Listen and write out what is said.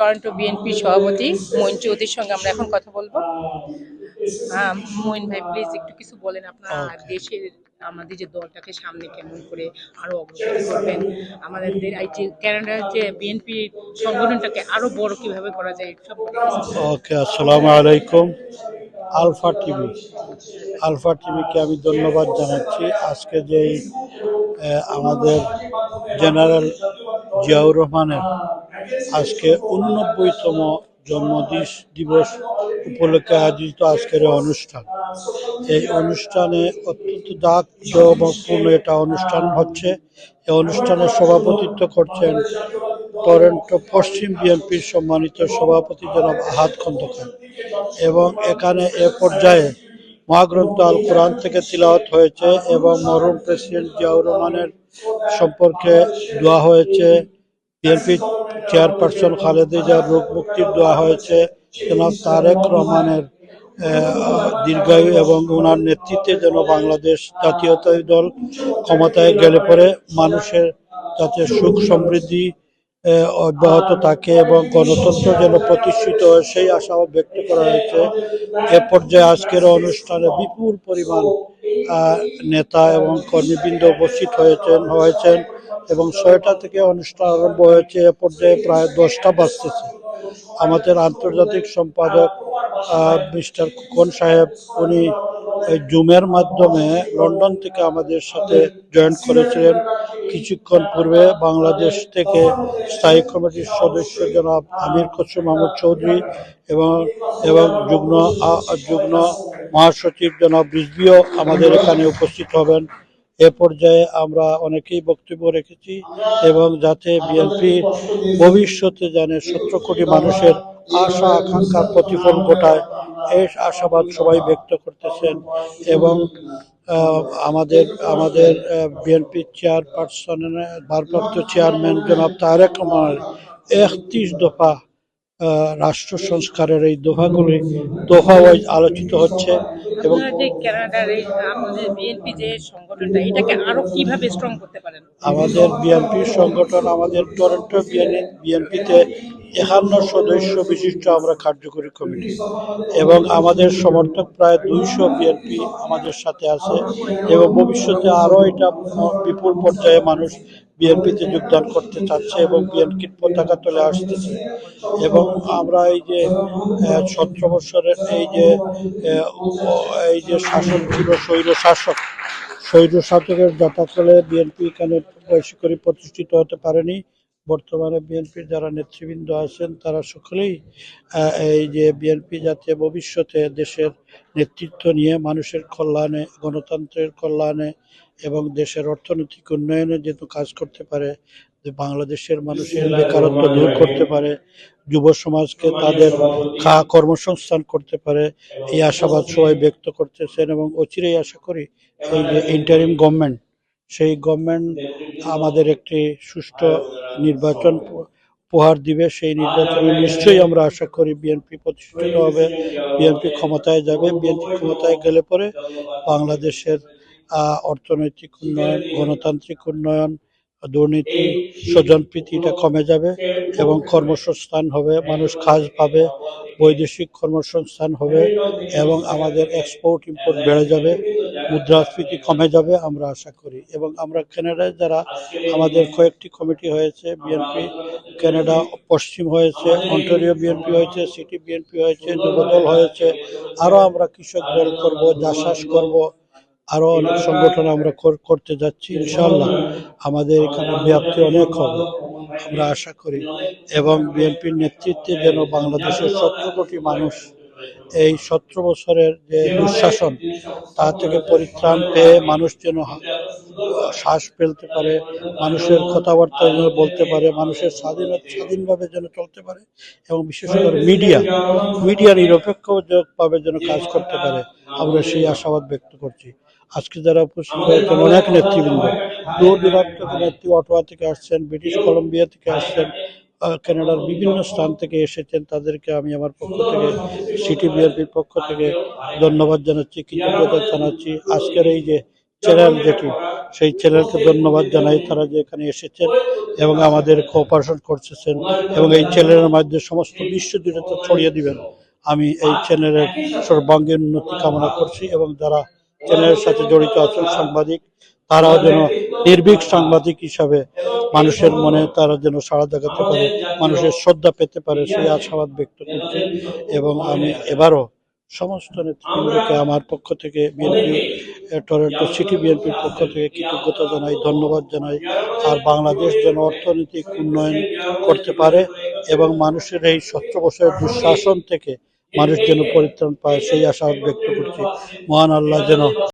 Toronto BNP সভাপতি মঈন চৌধুরীর সঙ্গে আমরা এখন কথা বলব। মঈন ভাই প্লিজ একটু কিছু বলেন আপনার দেশের আমাদের যে দলটাকে সামনে কেমন করে আরও অগ্রগতি করবেন আমাদের যে কানাডার যে বিএনপি সংগঠনটাকে আরও বড় কীভাবে করা যায় ওকে আসসালামু আলাইকুম। Alpha TV. আলফা টিভিকে আমি ধন্যবাদ জানাচ্ছি। আজকে যেই আমাদের জেনারেল জিয়াউর রহমানের আজকে উননব্বইতম জন্মদিস দিবস উপলক্ষে আয়োজিত আজকের অনুষ্ঠান। এই অনুষ্ঠানে অত্যন্ত জাঁকজমকপূর্ণ এটা অনুষ্ঠান হচ্ছে। এই অনুষ্ঠানে সভাপতিত্ব করছেন টরেন্টো পশ্চিম বিএনপির সম্মানিত সভাপতি জনাব আহাদ খন্দকার। এবং এখানে এ পর্যায়ে মহাগ্রন্থ আল কোরআন থেকে তিলাওয়াত হয়েছে এবং মরহুম প্রেসিডেন্ট জিয়াউর রহমানের সম্পর্কে দোয়া হয়েছে। বিএনপি চেয়ারপারসন খালেদা জিয়ার রোগ মুক্তির দোয়া হয়েছে জনাব তারেক রহমানের দীর্ঘায়ু এবং ওনার নেতৃত্বে যেন বাংলাদেশ জাতীয়তাবাদী দল ক্ষমতায় গেলে পরে মানুষের যাতে সুখ সমৃদ্ধি অব্যাহত থাকে এবং গণতন্ত্র যেন প্রতিষ্ঠিত হয় সেই আশাও ব্যক্ত করা হয়েছে। এ পর্যায়ে আজকের অনুষ্ঠানে বিপুল পরিমাণ নেতা এবং কর্মীবৃন্দ উপস্থিত হয়েছেন হয়েছেন। এবং ছয়টা থেকে অনুষ্ঠান আরম্ভ হয়েছে, এ পর্যায়ে প্রায় দশটা বাজতেছে। আমাদের আন্তর্জাতিক সম্পাদক মিস্টার কুকন সাহেব, উনি জুমের মাধ্যমে লন্ডন থেকে আমাদের সাথে জয়েন করেছিলেন। কিছুক্ষণ পূর্বে বাংলাদেশ থেকে স্থায়ী কমিটির সদস্য জনাব আমির খসরু মাহমুদ চৌধুরী এবং এবং যুগ্ম যুগ্ম মহাসচিব জনাব রিজভিও আমাদের এখানে উপস্থিত হবেন। এ পর্যায়ে আমরা অনেকেই বক্তব্য রেখেছি এবং যাতে বিএনপি ভবিষ্যতে জানে সত্তর কোটি মানুষের আশা, আকাঙ্ক্ষার প্রতিফলন ঘটায়, এই আশাবাদ সবাই ব্যক্ত করতেছেন এবং আমাদের আমাদের বিএনপি চেয়ারপারসনের ভারপ্রাপ্ত চেয়ারম্যান জনাব তারেক রহমানের একত্রিশ দফা রাষ্ট্র সংস্কারের এই দফা ওয়াইজ আলোচিত হচ্ছে। এবং যে কানাডার আমাদের বিএনপি যে সংগঠনটা এটাকে আরও কীভাবে স্ট্রং করতে পারেন? আমাদের সংগঠন আমাদের টরন্টো বিএনপিতে একান্ন সদস্য বিশিষ্ট আমরা কার্যকরী কমিটি। এবং আমাদের সমর্থক প্রায় দুইশো বিএনপি আমাদের সাথে আছে। এবং ভবিষ্যতে আরও এটা বিপুল পর্যায়ে মানুষ বিএনপিতে যোগদান করতে চাচ্ছে এবং বিএনপির পতাকা তুলে আসতেছে। এবং আমরা এই যে সতেরো বছরের এই যে এই যে শাসন ছিল স্বৈর শাসক। স্বৈর শাসকের যথাকালে বিএনপি এখানে করে প্রতিষ্ঠিত হতে পারেনি? বর্তমানে বিএনপির যারা নেতৃবৃন্দ আছেন, তারা সকলেই এই যে বিএনপি যাতে ভবিষ্যতে দেশের নেতৃত্ব নিয়ে, মানুষের কল্যাণে, গণতন্ত্রের কল্যাণে এবং দেশের অর্থনৈতিক উন্নয়নে যেহেতু কাজ করতে পারে যে বাংলাদেশের মানুষের বেকারত্ব দূর করতে পারে যুব সমাজকে তাদের কর্মসংস্থান করতে পারে এই আশাবাদ সবাই ব্যক্ত করতেছেন এবং অচিরেই আশা করি এই যে ইন্টারিম গভর্নমেন্ট সেই গভর্নমেন্ট আমাদের একটি সুষ্ঠু নির্বাচন উপহার দিবে সেই নির্বাচনে নিশ্চয়ই আমরা আশা করি বিএনপি প্রতিষ্ঠিত হবে বিএনপি ক্ষমতায় যাবে বিএনপি ক্ষমতায় গেলে পরে বাংলাদেশের অর্থনৈতিক উন্নয়ন, গণতান্ত্রিক উন্নয়ন, দুর্নীতি স্বজনপ্রীতি এটা কমে যাবে এবং কর্মসংস্থান হবে, মানুষ কাজ পাবে, বৈদেশিক কর্মসংস্থান হবে এবং আমাদের এক্সপোর্ট ইম্পোর্ট বেড়ে যাবে, মুদ্রাস্ফীতি কমে যাবে আমরা আশা করি। এবং আমরা কানাডায় যারা আমাদের কয়েকটি কমিটি হয়েছে বিএনপি কানাডা পশ্চিম হয়েছে অন্টারিও বিএনপি হয়েছে সিটি বিএনপি হয়েছে, যুবদল হয়েছে, আরও আমরা কৃষক দল করব চাষাস করব আরও অনেক সংগঠন আমরা করতে যাচ্ছি ইনশাল্লাহ আমাদের এখানে ব্যাপ্তি অনেক হবে আমরা আশা করি। এবং বিএনপির নেতৃত্বে যেন বাংলাদেশের সতেরো কোটি মানুষ এই সতেরো বছরের যে দুঃশাসন তা থেকে পরিত্রাণ পেয়ে মানুষ যেন শ্বাস ফেলতে পারে মানুষের কথাবার্তা যেন বলতে পারে মানুষের স্বাধীনতা স্বাধীনভাবে যেন চলতে পারে এবং বিশেষ করে মিডিয়া মিডিয়া নিরপেক্ষভাবে যেন কাজ করতে পারে আমরা সেই আশাবাদ ব্যক্ত করছি। আজকে যারা উপস্থিত হয়েছেন, অনেক নেতৃবৃন্দ। দূর দূরান্ত নেত্রী অটোয়া থেকে আসছেন, ব্রিটিশ কলম্বিয়া থেকে আসছেন কানাডার বিভিন্ন স্থান থেকে এসেছেন। তাদেরকে আমি আমার পক্ষ থেকে, সিটি বিএনপির পক্ষ থেকে ধন্যবাদ জানাচ্ছি, কৃতজ্ঞতা জানাচ্ছি। আজকের এই যে চ্যানেল যেটি, সেই চ্যানেলকে ধন্যবাদ জানাই তারা যে এখানে এসেছেন এবং আমাদের কোঅপারেশন করতেছেন এবং এই চ্যানেলের মাধ্যমে সমস্ত বিশ্ব জুড়ে ছড়িয়ে দিবেন। আমি এই চ্যানেলের সর্বাঙ্গীন উন্নতি কামনা করছি এবং যারা চ্যানেলের সাথে জড়িত আছেন সাংবাদিক। তারাও যেন নির্ভীক সাংবাদিক হিসাবে মানুষের মনে তারা যেন সাড়া দেখাতে পারে, মানুষের শ্রদ্ধা পেতে পারে, সেই আশাবাদ ব্যক্ত করছি। এবং আমি এবারও সমস্ত নেতৃবৃন্দকে, আমার পক্ষ থেকে, বিএনপি টরেন্টো সিটি বিএনপির পক্ষ থেকে কৃতজ্ঞতা জানাই, ধন্যবাদ জানাই। আর বাংলাদেশ যেন অর্থনৈতিক উন্নয়ন করতে পারে এবং মানুষের এই সত্য বছরের দুঃশাসন থেকে মানুষ যেন পরিত্রাণ পায় সেই আশা ব্যক্ত করছি। মহান আল্লাহ যেন